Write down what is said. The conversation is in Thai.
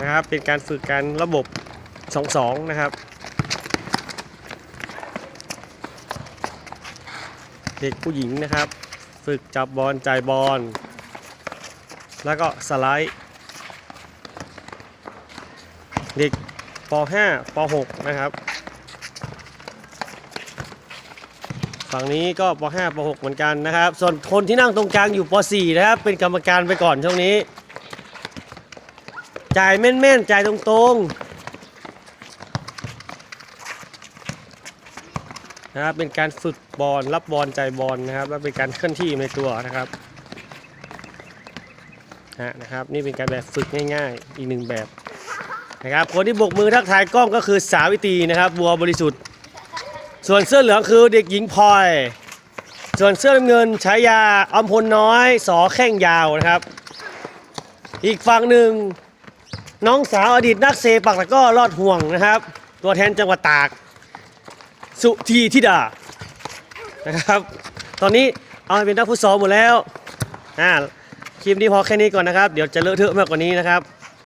นะครับ เป็นการฝึกการระบบ 2-2 นะครับ เด็กผู้หญิงนะครับ ฝึกจับบอลจ่ายบอล แล้วก็สไลด์ เด็กป .5 ป .6 นะครับ ฝั่งนี้ก็ป .5 ป .6 เหมือนกันนะครับ ส่วนคนที่นั่งตรงกลางอยู่ป .4 นะครับ เป็นกรรมการไปก่อนช่วงนี้ จ่ายแม่นๆจ่ายตรงๆนะครับเป็นการฝึกบอลรับบอลจ่ายบอลนะครับ แล้วเป็นการเคลื่อนที่ในตัวนะครับฮะนะครับนี่เป็นการแบบฝึกง่าย ๆ อีกหนึ่งแบบนะครับคนที่บกมือทักทายกล้องก็คือสาวิตรีนะครับบัวบริสุทธิ์ ส่วนเสื้อเหลืองคือเด็กหญิงพลอย ส่วนเสื้อน้ำเงินฉายาอมพลน้อยสอแข้งยาวนะครับ อีกฝั่งหนึ่ง น้องสาวอดีตนักเซปักตะก้อรอดห่วงนะครับ ตัวแทนจังหวัดตาก สุธีธิดานะครับ ตอนนี้เอาเป็นนักฟุตซอลหมดแล้วอ่าคลิปนี้พอแค่นี้ก่อนนะครับ เดี๋ยวจะเลอะเทอะมากกว่านี้นะครับ